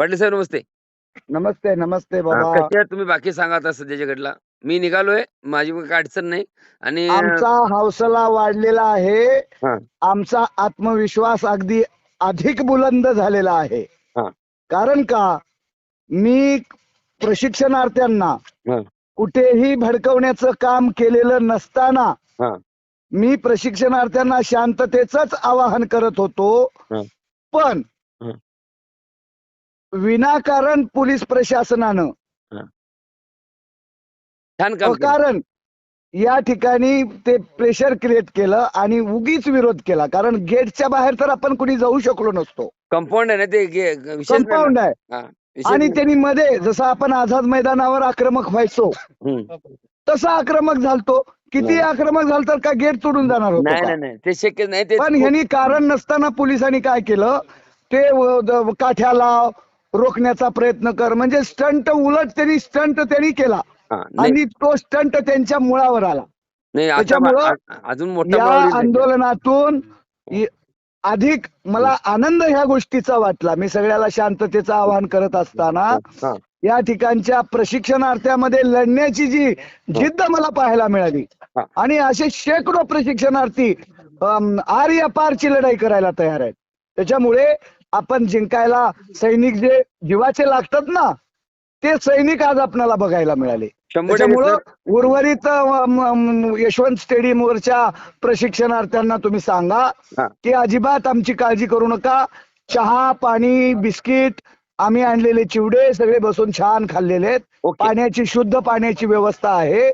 पाटील साहेब नमस्ते नमस्ते नमस्ते हा, बाबा कसे आहात तुम्ही बाकी सांगा आता सध्याच्या घडला मी निघालोय माझी मग काय अडचण नाही आणि आमचा हौसला वाढलेला आहे हा. आमचा आत्मविश्वास अगदी अधिक बुलंद झालेला आहे हा. कारण का मी प्रशिक्षणार्थ्यांना हा. कुठेही भडकवण्याचं काम केलेलं नसताना हा. मी प्रशिक्षणार्थ्यांना शांततेच आवाहन करत होतो हा. पण हा. विनाकारण पोलीस प्रशासनानं छान काम केलं. कारण या ठिकाणी ते प्रेशर क्रिएट केलं आणि उगीच विरोध केला कारण गेटच्या बाहेर तर आपण कुणी जाऊ शकलो नसतो कंपाऊंड आहे ना ते गे-. कंपाऊंड आहे आणि. त्यांनी मध्ये जसं आपण आझाद मैदानावर आक्रमक व्हायचो हम्म. तसं आक्रमक झालतो किती नाही. आक्रमक झालं तर का गेट तोडून जाणार होतो नाही का? नाही नाही ते शक्य नाही ते पण ह्यांनी कारण नसताना पोलिसांनी काय केलं ते व- द- काठ्या लाव रोखण्याचा प्रयत्न कर. म्हणजे स्टंट उलट त्यांनी स्टंट त्यांनी केला. आणि तो स्टंट त्यांच्या मुळावर आला. त्याच्यामुळं अजून या. आंदोलनातून अधिक मला आनंद ह्या गोष्टीचा वाटला. मी सगळ्याला शांततेचं आवाहन करत असताना या ठिकाणच्या प्रशिक्षणार्थ्यामध्ये लढण्याची जी जिद्द मला पाहायला मिळाली. आणि असे शेकडो प्रशिक्षणार्थी अम, आर या पारची लढाई करायला तयार आहेत. त्याच्यामुळे आपण जिंकायला सैनिक जे जीवाचे लागतात ना ते सैनिक आज आपल्याला बघायला मिळाले त्याच्यामुळं. उर्वरित यशवंत स्टेडियम वरच्या प्रशिक्षणार्थ्यांना तुम्ही सांगा. की अजिबात आमची काळजी करू नका चहा पाणी बिस्किट आम्ही आणलेले चिवडे सगळे बसून छान खाल्लेले आहेत पाण्याची शुद्ध पाण्याची व्यवस्था आहे.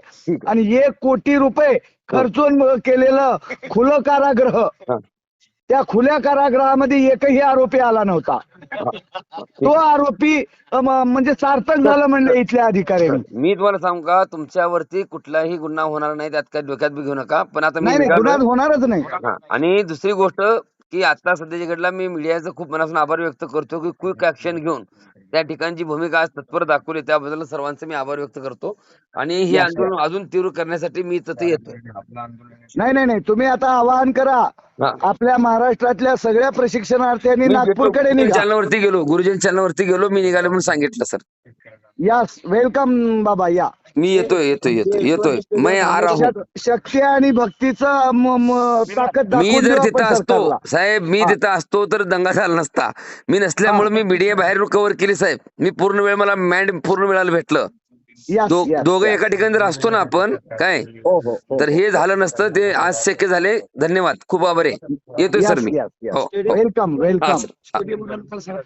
आणि एक कोटी रुपये खर्चून केलेलं खुलं कारागृह. त्या खुल्या कारागृहामध्ये एकही आरोपी आला नव्हता. तो आरोपी म्हणजे सार्थक झालं म्हणले इथल्या अधिकाऱ्यांनी. मी तुम्हाला सांगू का तुमच्यावरती कुठलाही गुन्हा होणार नाही त्यात काही डोक्यात बी घेऊ नका पण आता मी. गुन्हा होणारच नाही. आणि दुसरी गोष्ट की आता सध्याच्या घडला मी मीडियाचं खूप मनापासून आभार व्यक्त करतो की क्विक ऍक्शन घेऊन त्या ठिकाणची भूमिका आज तत्पर दाखवली त्याबद्दल सर्वांचे मी आभार व्यक्त करतो. आणि हे आंदोलन अजून तीव्र करण्यासाठी मी तिथे येतो नाही नाही नाही. तुम्ही आता आवाहन करा. आपल्या महाराष्ट्रातल्या सगळ्या प्रशिक्षणार्थ्यांनी नागपूरकडे चॅनलवरती गेलो. गुरुजन चॅनलवरती गेलो. मी निघालो म्हणून सांगितलं सर. यास वेलकम बाबा. या. मी येतोय येतोय येतोय येतोय मैं आ रहा हूं शक- शक्ती आणि भक्तीचं म- म- ताकद मी दाखवून जर देऊ तिथं असतो सरकारला. साहेब मी हा. तिथं असतो तर दंगा झाला नसता मी नसल्यामुळे मी मीडिया बाहेर कव्हर केली साहेब मी पूर्ण वेळ मला मॅड पूर्ण वेळाला भेटलं Yes, दो- yes, दोघं yes. एका ठिकाणी जर असतो ना आपण काय हो हो हो. तर हे झालं नसतं ते आज शक्य झाले धन्यवाद खूप आभार आहे येतोय Yes, सर मी yes, yes. हो, हो. वेलकम हा, वेलकम सर. हा.